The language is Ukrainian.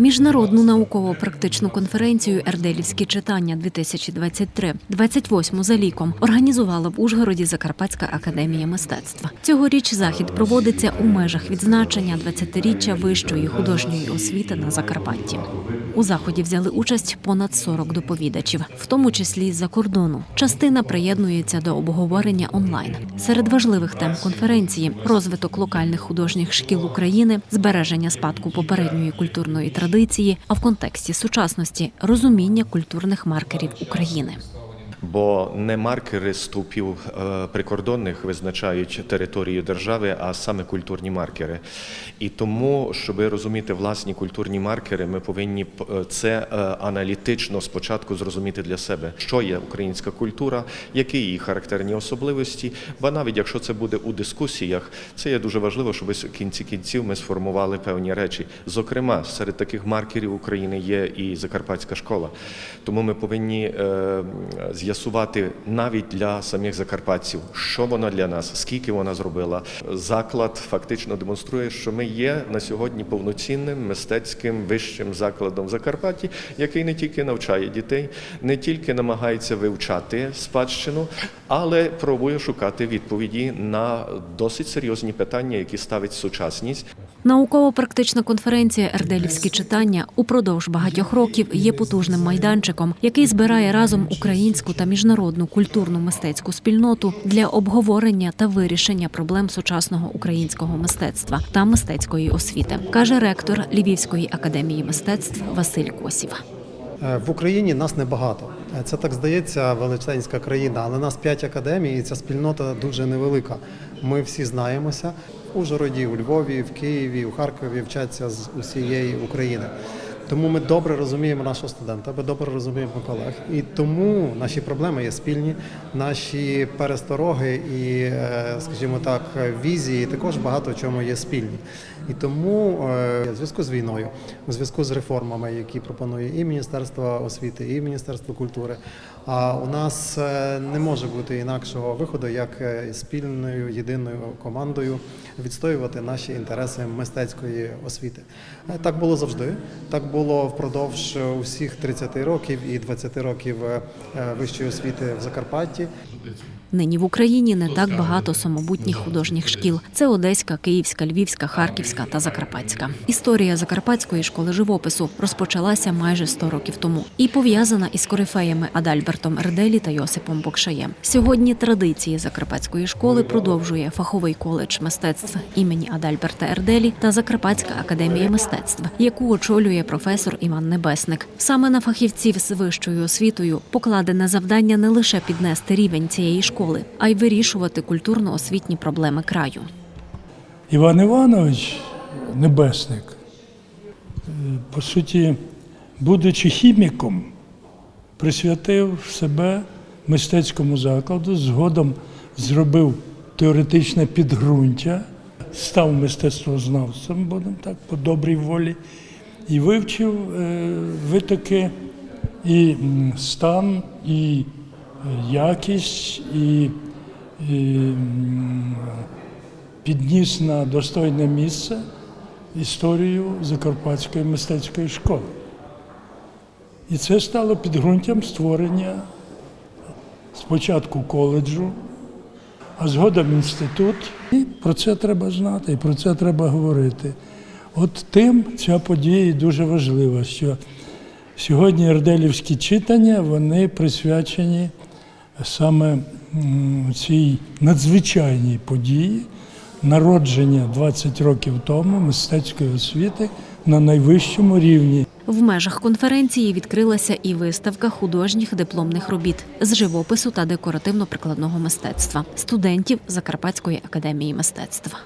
Міжнародну науково-практичну конференцію Ерделівські читання 2023 28 за ліком організувала в Ужгороді Закарпатська академія мистецтва. Цьогоріч захід проводиться у межах відзначення 20-річчя вищої художньої освіти на Закарпатті. У заході взяли участь понад 40 доповідачів, в тому числі з-за кордону. Частина приєднується до обговорення онлайн. Серед важливих тем конференції розвиток локальних художніх шкіл України, збереження спадку попередньої культурної традиції, а в контексті сучасності розуміння культурних маркерів України. Бо не маркери ступів е, прикордонних визначають територію держави, а саме культурні маркери. І тому, щоб розуміти власні культурні маркери, ми повинні е, це е, аналітично спочатку зрозуміти для себе, що є українська культура, які її характерні особливості. Бо навіть якщо це буде у дискусіях, це є дуже важливо, щоб в кінці кінців ми сформували певні речі. Зокрема, серед таких маркерів України є і Закарпатська школа. Тому ми повинні е, з'ясувати навіть для самих закарпатців, що вона для нас, скільки вона зробила. Заклад фактично демонструє, що ми є на сьогодні повноцінним мистецьким вищим закладом в Закарпатті, який не тільки навчає дітей, не тільки намагається вивчати спадщину, але пробує шукати відповіді на досить серйозні питання, які ставить сучасність. Науково-практична конференція Ерделівські читання упродовж багатьох років є потужним майданчиком, який збирає разом українську та міжнародну культурну мистецьку спільноту для обговорення та вирішення проблем сучасного українського мистецтва та мистецької освіти, каже ректор Львівської академії мистецтв Василь Косів. Е, В Україні нас небагато. Е, Це так здається, величезна країна, але нас п'ять академій, і ця спільнота дуже невелика. Ми всі знаємося Ужгороді, у Львові, в Києві, у Харкові вчаться з усієї України. Тому ми добре розуміємо нашого студента, ми добре розуміємо колег. І тому наші проблеми є спільні, наші перестороги і, е, скажімо так, візії також багато в чому є спільні. І тому е, в зв'язку з війною, у зв'язку з реформами, які пропонує і Міністерство освіти, і Міністерство культури, а у нас е, не може бути інакшого виходу, як е, спільною єдиною командою відстоювати наші інтереси мистецької освіти. Е, Так було завжди. Так було впродовж усіх 30 років і 20 років е, вищої освіти в Закарпатті. Нині в Україні не так багато самобутніх художніх шкіл. Це Одеська, Київська, Львівська, Харківська та Закарпатська. Історія Закарпатської школи живопису розпочалася майже 100 років тому і пов'язана із корифеями Адальбертом Ерделі та Йосипом Бокшаєм. Сьогодні традиції Закарпатської школи продовжує фаховий коледж мистецтв імені Адальберта Ерделі та Закарпатська академія мистецтв, яку очолює професор Іван Небесник. Саме на фахівців з вищою освітою покладене завдання не лише піднести рівень цієї школи, а й вирішувати культурно-освітні проблеми краю. Іван Іванович Небесник, е, по суті, будучи хіміком, присвятив себе мистецькому закладу, згодом зробив теоретичне підґрунтя, став мистецтвознавцем, будемо так, по добрій волі, і вивчив е, витоки і стан, і якість, і, і підніс на достойне місце історію Закарпатської мистецької школи. І це стало підґрунтям створення спочатку коледжу, а згодом інститут. І про це треба знати, і про це треба говорити. От тим ця подія дуже важлива, що сьогодні ерделівські читання вони присвячені саме цій надзвичайній події народження 20 років тому мистецької освіти на найвищому рівні. В межах конференції відкрилася і виставка художніх дипломних робіт з живопису та декоративно-прикладного мистецтва студентів Закарпатської академії мистецтва.